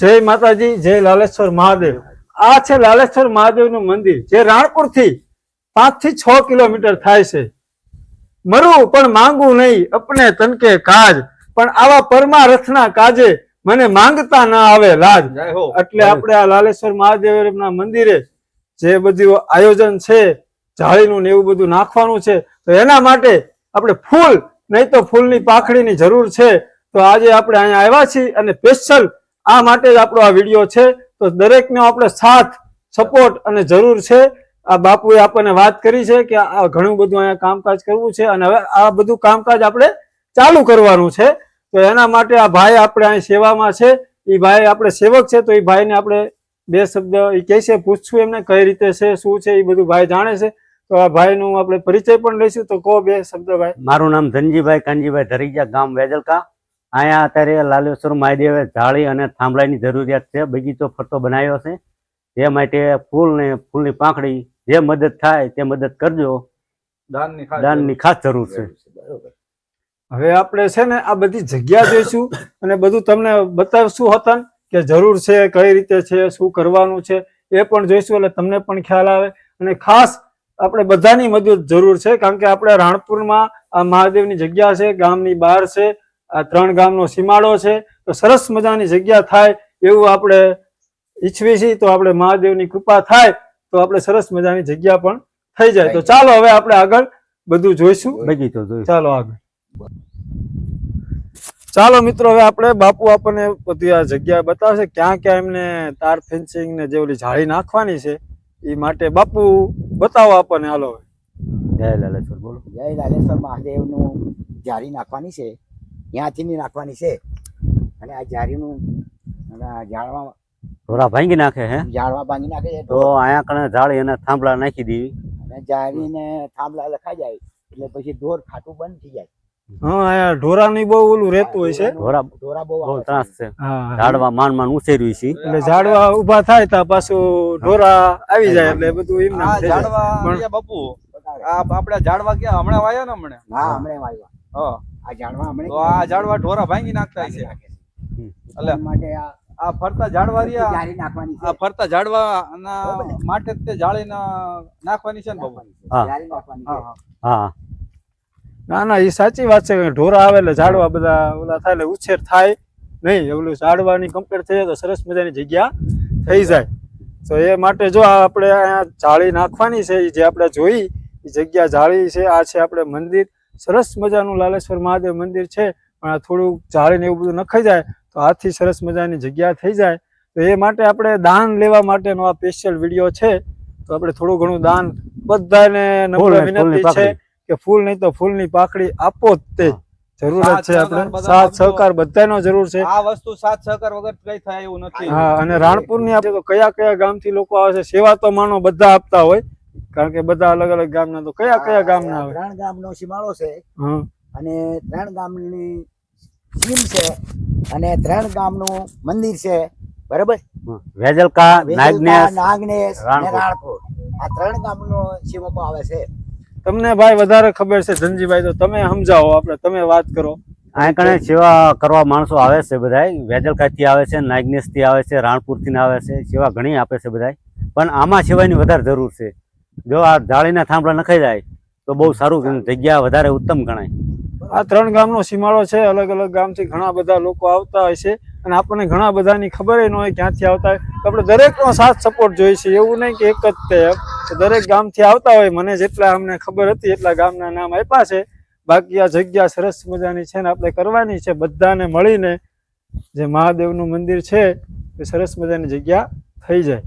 જય માતાજી જય લાલેશ્વર મહાદેવ. આ છે લાલેશ્વર મહાદેવનું મંદિર જે રાણપુરથી પાંચથી છ કિલોમીટર થાય છે. મરું પણ માંગવું નહીં અપને તનકે કાજ. પણ આવા પરમારથના કાજે મને માંગતા ના આવે લાજ. એટલે આપણે આ લાલેશ્વર મહાદેવના મંદિરે જે બધું આયોજન છે જાળીનું ને એવું બધું નાખવાનું છે તો એના માટે આપણે ફૂલ નહીં તો ફૂલની પાખડીની જરૂર છે. તો આજે આપણે અહીંયા આવ્યા છીએ અને સ્પેશિયલ આ માટે જ આપણો આ વીડિયો છે. તો દરેકનો આપણે સાથ, સપોર્ટ અને જરૂર છે. આ બાપુએ આપણને વાત કરી છે કે આ ઘણું બધું અહીંયા કામકાજ કરવું છે અને હવે આ બધું કામકાજ આપણે ચાલુ કરવાનું છે. તો એના માટે આ ભાઈ આપણે અહીં સેવામાં છે. એ ભાઈ આપણે સેવક છે, તો એ ભાઈને આપણે બે શબ્દ એ કહે છે, પૂછશું એમને કઈ રીતે છે, શું છે એ બધું ભાઈ જાણે છે. તો આ ભાઈનું આપણે પરિચય પણ લઈશું. તો કહો બે શબ્દ ભાઈ. મારું નામ ધનજીભાઈ કાનજીભાઈ ધરીજા, ગામ વેજલકા. અહીંયા અત્યારે લાલેશ્વર મહાદેવે જાળી અને થાંભલાની જરૂરિયાત છે બગીચો ફરતો બનાવ્યો છે. તે માટે ફૂલ ને ફૂલની પાંખડી જે મદદ થાય તે મદદ કરજો. દાનની ખાસ દાનની ખાસ જરૂર છે. હવે આપણે છે ને આ બધી જગ્યા જોઈશું અને બધું તમને બતાવશું હતન કે જરૂર છે કઈ રીતે છે શું કરવાનું છે એ પણ જોઈશું એટલે તમને પણ ખ્યાલ આવે. અને ખાસ આપણે બધાની મદદ જરૂર છે કારણ કે આપણે રાણપુરમાં આ મહાદેવની જગ્યા છે ગામની બહાર છે આ ત્રણ ગામનો સીમાડો છે. તો સરસ મજાની જગ્યા થાય એવું આપણે ઈચ્છવી છીએ. તો આપણે મહાદેવની કૃપા થાય તો આપણે સરસ મજાની જગ્યા પણ થઈ જાય. તો ચાલો હવે આપણે આગળ બધું જોઈશું. બગીચો જોઈશું. ચાલો આગળ. ચાલો મિત્રો હવે આપણે બાપુ આપણને બધી આ જગ્યા બતાવશે. ક્યાં ક્યાં એમને તાર ફેન્સિંગ ને જે ઓલી જાળી નાખવાની છે એ માટે બાપુ બતાવો આપણને. હાલો હવે. જય લાલેશ્વર બોલો. જય લાલેશ્વર મહાદેવનું જાળી નાખવાની છે. ત્યાંથી નાખવાની છે. અને આ જારીનું અને આ ઝાડવા ઢોરા ભાંગી નાખે હે? ઝાડવા ભાંગી નાખે છે. તો અહીંયા કણે ઝાડ અને થાંભલા નાખી દેવી. અને જારીને થાંભલા લખાઈ જાય એટલે પછી ઢોર ખાટું બંધ થઈ જાય. હા અહીંયા ઢોરાની બહુ ઓલું રહેતું હોય છે. ઢોરા ઢોરા બહુ બહુ ત્રાસ છે. ઝાડવા માંડ માંડ ઉછેર્યું છે. એટલે ઝાડવા ઊભા થાય તો પાછું ઢોરા આવી જાય એટલે બધું એમ ના ઝાડવા આ આપણે ઝાડવા ક્યાં હમણાં વાયા ને હમણાં? હા હમણાં આવ્યા હા. આ ઝાડવા હમણાં તો આ ઝાડવા ઢોરા ભાંગી નાખતા છે. એટલે માટે આ આ ફરતા ઝાડવા રહ્યા નાખવાની આ ફરતા ઝાડવા ના માટે તે જાળી નાખવાની છે ને બાબુ હા. નાખવાની હા છે. હા હા. ના ના એ સાચી વાત છે કે ઢોરા આવે એટલે ઝાડવા બધા ઓલા થાય એટલે ઉછેર થાય નહીં. ઓલું ઝાડવાની કમ્પેર થઈ જાય તો સરસ મજાની જગ્યા થઈ જાય. તો એ માટે જો આ આપણે અહીંયા જાળી નાખવાની છે જે આપણે જોઈ એ જગ્યા જાળી છે આ છે આપણે મંદિર. સરસ મજાનું લાલેશ્વર મહાદેવ મંદિર છે પણ આ થોડું ઝાડીને એવું બધું નખાઈ જાય તો આથી સરસ મજાની જગ્યા થઈ જાય. તો એ માટે આપણે દાન લેવા માટેનો આ સ્પેશિયલ વીડિયો છે. તો આપણે થોડું ઘણું દાન બધાને ફૂલ નમ્ર વિનંતી છે કે ફૂલ નહીં તો ફૂલની પાકડી આપો જ તે. જરૂરત છે આપણે. સાથ સહકાર બધાનો જરૂર છે. આ વસ્તુ સાથ સહકાર વગર કઈ થાય એવું નથી. હા અને રાણપુરની આપણે તો કયા કયા ગામથી લોકો આવે છે સેવા તો માનો બધા આપતા હોય. કારણ કે બધા અલગ અલગ ગામના તો કયા કયા ગામના આવે ત્રણ ગામનો સીમાળો છે અને ત્રણ ગામની સીમ છે અને ત્રણ ગામનું મંદિર છે. બરાબર? વેજલકા નાગનેશ નાગનેશ અને રાણપુર. રાણપુર આ ત્રણ ગામનો સીમકો આવે છે. તમને ભાઈ વધારે ખબર છે ધનજીભાઈ તો તમે સમજાવો આપણે તમે વાત કરો. અહીંયા કણે સેવા કરવા માણસો આવે છે બધાય. વેજલકાથી આવે છે નાગનેશથી આવે છે રાણપુરથી આવે છે સેવા ઘણી આપે છે બધાય. પણ આમાં સેવાની વધારે જરૂર છે. જો આ જાળીના થાંભલા નખાઈ જાય, તો બહુ સારું જગ્યા વધારે ઉત્તમ ગણાય. આ ત્રણ ગામનો સીમાડો છે, અલગ અલગ ગામથી ઘણા બધા લોકો આવતા હોય છે, અને આપણને ઘણા બધાની ખબર ન હોય ક્યાંથી આવતા હોય. આપણે દરેકનો સાથ સપોર્ટ જોઈએ છે, એવું નહીં કે એક જ તે દરેક ગામથી આવતા હોય, મને જેટલા અમને ખબર હતી એટલા ગામના નામ આપ્યા છે. બાકી આ જગ્યા સરસ મજાની છે ને આપણે કરવાની છે, બધાને મળીને. જે મહાદેવનું મંદિર છે, એ સરસ મજાની જગ્યા થઈ જાય.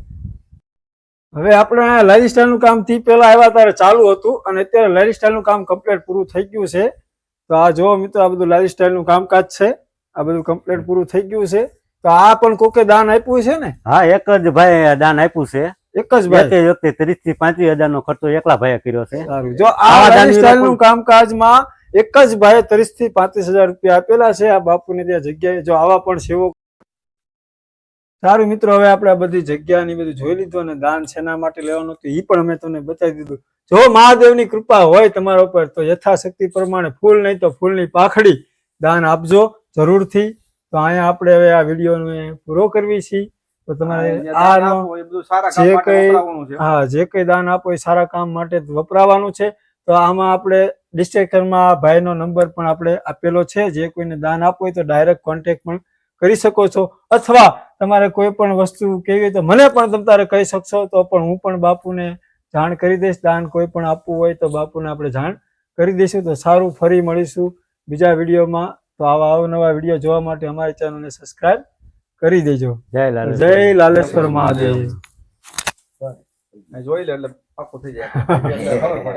હવે આપણે લારી સ્ટાઈલનું કામથી પહેલા આવ્યા ત્યારે ચાલુ હતું અને અત્યારે લારી સ્ટાઈલનું કામ કમ્પ્લીટ પૂરું થઈ ગયું છે. તો આ જો મિત્રો આ બધું લારી સ્ટાઈલનું કામકાજ છે. આ બધું કમ્પ્લીટ પૂરું થઈ ગયું છે. તો આ પણ કોકે દાન આપ્યું છે ને? હા એક જ ભાઈ દાન આપ્યું છે. એક જ ભાઈ? વ્યક્તિ ત્રીસથી પાંત્રીસ હજાર નો ખર્ચો એકલા ભાઈએ કર્યો છે. જો આ લારી સ્ટાઈલનું કામકાજમાં એક જ ભાઈ ત્રીસથી પાંત્રીસ હજાર રૂપિયા આપેલા છે. આ બાપુની ત્યાં જગ્યાએ જો આવા પણ સેવો સારું મિત્રો હવે આપણે આ બધી જગ્યા ની બધું જોઈ લીધું અને દાન શેના માટે લેવાનું હતું એ પણ અમે તમને બતાવી દીધું. જો મહાદેવની કૃપા હોય તમારા ઉપર તો યથાશક્તિ પ્રમાણે ફૂલ નહીં તો ફૂલની પાખડી દાન આપજો જરૂરથી. તો અહીંયા આપણે હવે આ વિડીયોને પૂરો કરવી છીએ તો તમારે જે કંઈ- હા જે કંઈ દાન આપો એ સારા કામ માટે વપરાવાનું છે. તો આમાં આપણે ડિસ્ટ્રેક્ટરમાં ભાઈનો નંબર પણ આપણે આપેલો છે. જે કોઈને દાન આપવું હોય તો ડાયરેક્ટ કોન્ટેક્ટ પણ કરી શકો છો? અથવા તમારે કોઈ પણ વસ્તુ કેવી હોય તો મને પણ તમે તારે કહી શકશો તો પણ હું પણ બાપુને જાણ કરી દઈશ. દાન કોઈ પણ આપવું હોય તો બાપુને આપણે જાણ કરી દઈશું. તો સારું ફરી મળીશું બીજા વિડીયોમાં. તો આવા અવનવા વીડિયો જોવા માટે અમારી ચેનલને સબસ્ક્રાઇબ કરી દેજો. જય લાલ જય લાલેશ્વર મહાદેવ. જોઈ લે એટલે પાકું થઈ જાય.